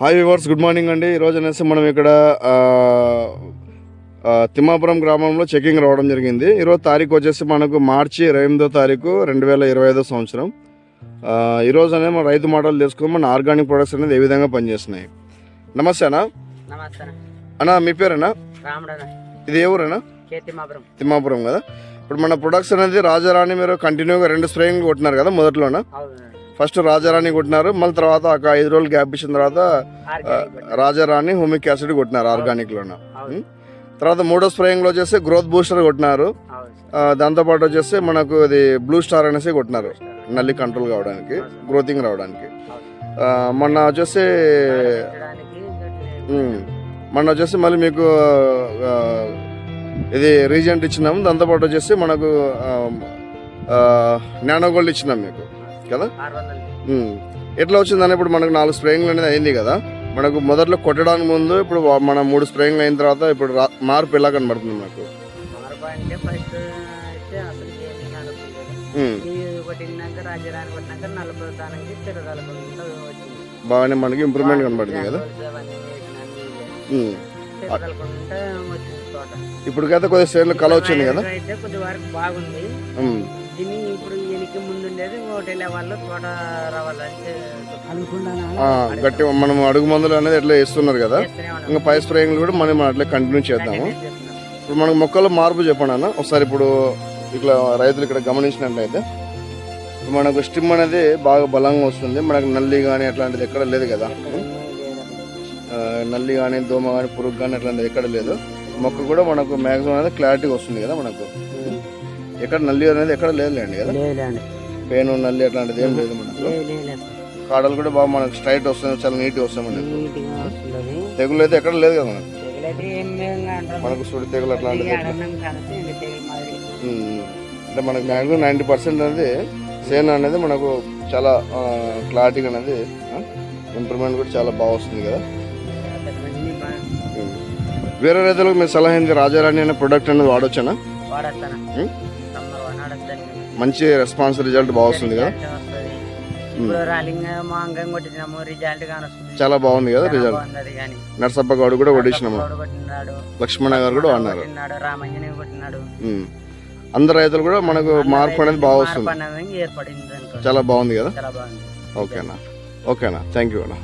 Hi viewers good morning అండి. ఈరోజు అనేసి మనం ఇక్కడ తిమ్మాపురం గ్రామంలో చెకింగ్ రావడం జరిగింది. ఈరోజు తారీఖు వచ్చేసి మనకు మార్చి ఇరవై ఎనిమిదో తారీఖు రెండు వేల ఇరవై ఐదో సంవత్సరం. ఈరోజు అనేది మన రైతు మాటలు తెలుసుకుని మన ఆర్గానిక్ ప్రొడక్ట్స్ అనేది ఏ విధంగా పనిచేస్తున్నాయి. నమస్తే అన్న. అన్న. మీ పేరేనా? ఇది ఏ ఊరేనా? తిమ్మాపురం. కదా. ఇప్పుడు మన ప్రొడక్ట్స్ అనేది రాజారాణి మీరు కంటిన్యూగా రెండు స్ప్రేయింగ్ కొట్టినారు కదా మొదట్లోన? ఫస్ట్ రాజారాణి కొట్టినారు. మళ్ళీ తర్వాత ఒక ఐదు రోజులు గ్యాప్ ఇచ్చిన తర్వాత ఆర్గానిక్. రాజారాణి హోమిక్ యాసిడ్ కొట్టినారు ఆర్గానిక్లోన. అవును. తర్వాత మూడో స్ప్రేయింగ్లో వచ్చేసి గ్రోత్ బూస్టర్ కొట్టినారు. దాంతోపాటు వచ్చేసి మనకు ఇది బ్లూ స్టార్ అనేసి కొట్టినారు. నల్లి కంట్రోల్ కావడానికి గ్రోతింగ్ రావడానికి. మొన్న వచ్చేసి మొన్న వచ్చేసి మళ్ళీ మీకు ఇది రీజెంట్ ఇచ్చినాము దాంతోపాటు వచ్చేసి మనకు నానో గోల్డ్ ఇచ్చినాం మీకు. కదా. ఎట్లా వచ్చిందని ఇప్పుడు మనకు నాలుగు స్ప్రేయింగ్లు అనేది అయింది కదా. మనకు మొదట్లో కొట్టడానికి ముందు ఇప్పుడు మన మూడు స్ప్రేయింగ్లు అయిన తర్వాత ఇప్పుడు మార్పు ఎలా కనబడుతుంది వచ్చింది. బాగానే మనకి ఇంప్రూవ్మెంట్ కనబడుతుంది కదా? ఇప్పటికైతే కొద్దిగా సేర్లు కల వచ్చింది కదా? దీన్ని ఇప్పుడు ఈయనకి ముందు ఉండేది ఒకటి లెవెల్లో తోట రావాలంటే గట్టి మనం అడుగు మందులు అనేది ఎట్లా వేస్తున్నారు కదా. ఇంకా పై స్ప్రేయింగ్లు కూడా మనం అట్లా కంటిన్యూ చేద్దాము. ఇప్పుడు మనకు మొక్కల్లో మార్పు చెప్పండి అన్న. ఒకసారి ఇప్పుడు ఇట్లా రైతులు ఇక్కడ గమనించినట్లయితే ఇప్పుడు మనకు స్టిమ్ అనేది బాగా బలంగా వస్తుంది. మనకు నల్లి కానీ అట్లాంటిది ఎక్కడ లేదు కదా. నల్లి కానీ దోమ కానీ పురుగు కానీ అట్లాంటిది ఎక్కడ లేదు. మొక్క కూడా మనకు మ్యాక్సిమం అనేది క్లారిటీగా వస్తుంది కదా మనకు. ఎక్కడ నల్లి అనేది ఎక్కడ లేదులేండి కదా? లేదండి. పెయిన్ నల్లి అట్లాంటిది ఏం లేదు మనకు. కాడలు కూడా బాగా మనకు స్ట్రైట్ వస్తుంది చాలా నీట్గా వస్తాయి మనకు. తెగులు అయితే ఎక్కడ లేదు కదా మనకు. సుడి తెగులు అట్లాంటిది. అంటే మనకు మ్యాక్సిమం నైంటీ పర్సెంట్ అనేది సేన్ అనేది మనకు చాలా క్లారిటీగా అనేది ఇంప్రూవ్మెంట్ కూడా చాలా బాగా వస్తుంది కదా. వేరే రైతులకు మీ సలహా ఏంది రాజారాణి అనే ప్రొడక్ట్ అనేది వాడొచ్చానా? వాడతాను మంచి రెస్పాన్స్ రిజల్ట్ బాగా వస్తుంది కదా? వస్తుంది. ఇప్పుడు రాలింగ్ మాంగం కొట్టినాము రిజల్ట్ గాని వస్తుంది. చాలా బాగుంది కదా రిజల్ట్ బాగుంది నర్సప్ప గౌడ్ కూడా కొట్టించినాము. లక్ష్మణ గారు కూడా రామంజనే కొట్టినాడు ఉమ్. అందరు రైతులు కూడా మనకు మార్పు అనేది బాగా వస్తుంది. చాలా బాగుంది కదా? బాగుంది. ఓకేనా? ఓకేనా? థ్యాంక్ యూ అన్న.